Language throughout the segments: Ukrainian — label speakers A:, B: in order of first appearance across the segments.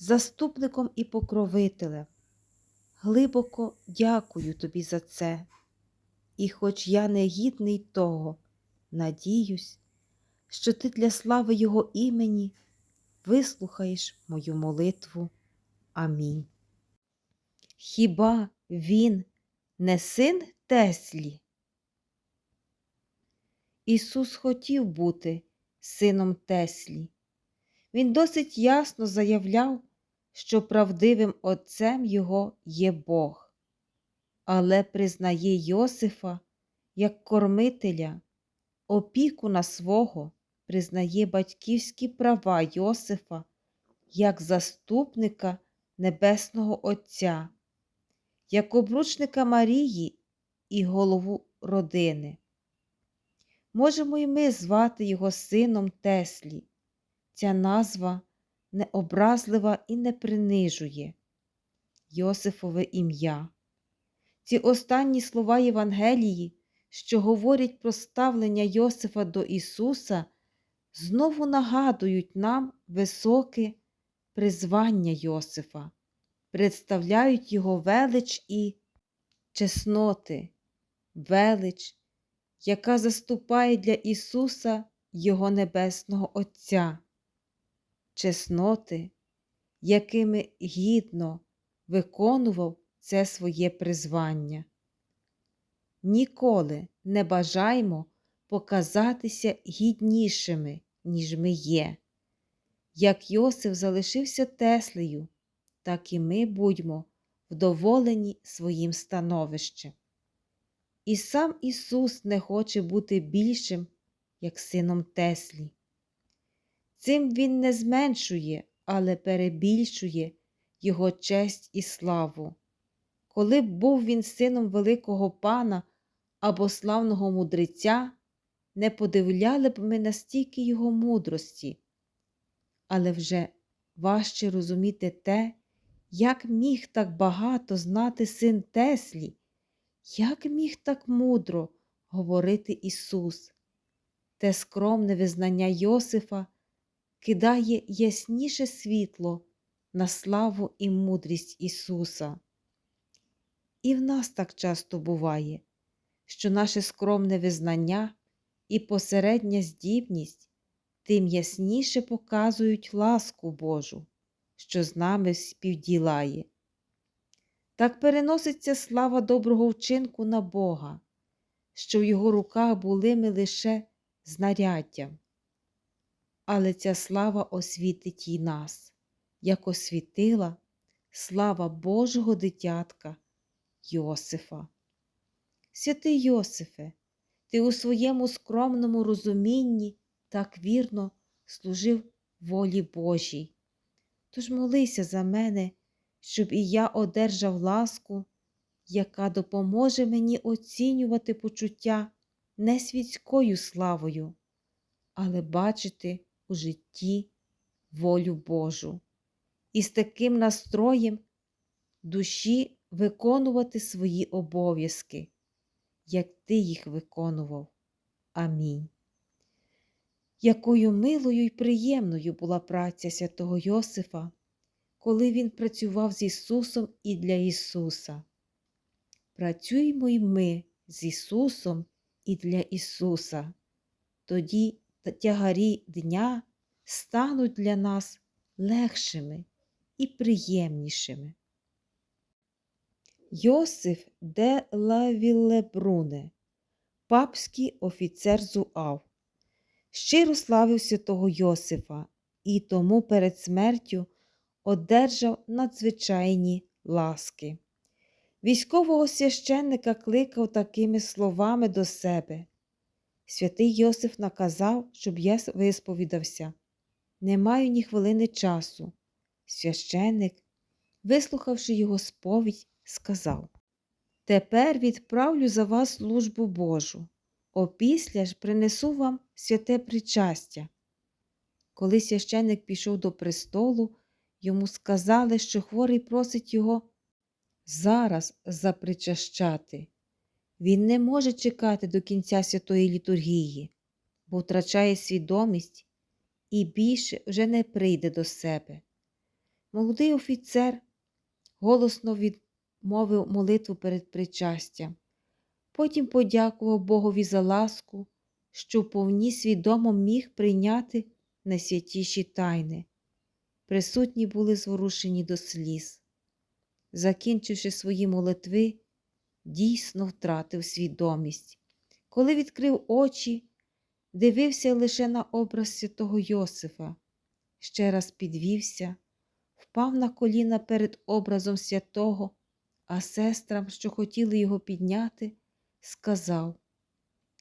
A: заступником і покровителем. Глибоко дякую тобі за це. І хоч я не гідний того, надіюсь, що ти для слави Його імені вислухаєш мою молитву. Амінь. Хіба він не син Теслі? Ісус хотів бути сином Теслі. Він досить ясно заявляв, що правдивим отцем його є Бог, але признає Йосифа як кормителя, опікуна свого, признає батьківські права Йосифа як заступника Небесного Отця, як обручника Марії і голову родини. Можемо й ми звати його сином Теслі. Ця назва необразлива і не принижує. Йосифове ім'я. Ці останні слова Євангелії, що говорять про ставлення Йосифа до Ісуса, знову нагадують нам високе призвання Йосифа, представляють Його велич і чесноти, велич, яка заступає для Ісуса Його Небесного Отця чесноти, якими гідно виконував це своє призвання. Ніколи не бажаймо показатися гіднішими, ніж ми є. Як Йосиф залишився Теслею, так і ми будьмо вдоволені своїм становищем. І сам Ісус не хоче бути більшим, як сином Теслі. Цим він не зменшує, але перебільшує його честь і славу. Коли б був він сином великого пана або славного мудреця, не подивляли б ми настільки його мудрості, але вже важче розуміти те, як міг так багато знати син Теслі, як міг так мудро говорити Ісус, те скромне визнання Йосифа кидає ясніше світло на славу і мудрість Ісуса. І в нас так часто буває, що наше скромне визнання і посередня здібність тим ясніше показують ласку Божу, що з нами співділає. Так переноситься слава доброго вчинку на Бога, що в його руках були ми лише знаряддям але ця слава освітить і нас, як освітила слава Божого дитятка Йосифа. Святий Йосифе, ти у своєму скромному розумінні так вірно служив волі Божій. Тож молися за мене, щоб і я одержав ласку, яка допоможе мені оцінювати почуття не світською славою, але бачити у житті волю Божу і з таким настроєм душі виконувати свої обов'язки, як ти їх виконував. Амінь. Якою милою й приємною була праця святого Йосифа, коли він працював з Ісусом і для Ісуса. Працюймо й ми з Ісусом і для Ісуса, тоді тягарі дня стануть для нас легшими і приємнішими. Йосиф де Лавілебруне, папський офіцер Зуав, щиро славив святого Йосифа і тому перед смертю одержав надзвичайні ласки. Військового священника кликав такими словами до себе. Святий Йосиф наказав, щоб я висповідався. Не маю ні хвилини часу. Священник, вислухавши його сповідь, сказав Тепер відправлю за вас службу Божу, опісля ж принесу вам святе причастя. Коли священник пішов до престолу, йому сказали, що хворий просить його зараз запричащати. Він не може чекати до кінця святої літургії, бо втрачає свідомість і більше вже не прийде до себе. Молодий офіцер голосно відмовив молитву перед причастям, потім подякував Богові за ласку, що вповні свідомо міг прийняти найсвятіші тайни. Присутні були зворушені до сліз. Закінчивши свої молитви, дійсно втратив свідомість. Коли відкрив очі, дивився лише на образ святого Йосифа, ще раз підвівся, впав на коліна перед образом святого, а сестрам, що хотіли його підняти, сказав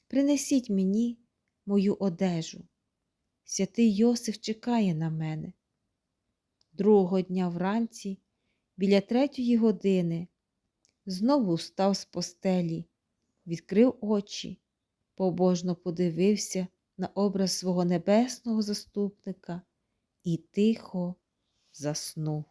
A: Принесіть мені мою одежу. Святий Йосиф чекає на мене. Другого дня вранці, біля третьої години, знову встав з постелі, відкрив очі, побожно подивився на образ свого небесного заступника і тихо заснув.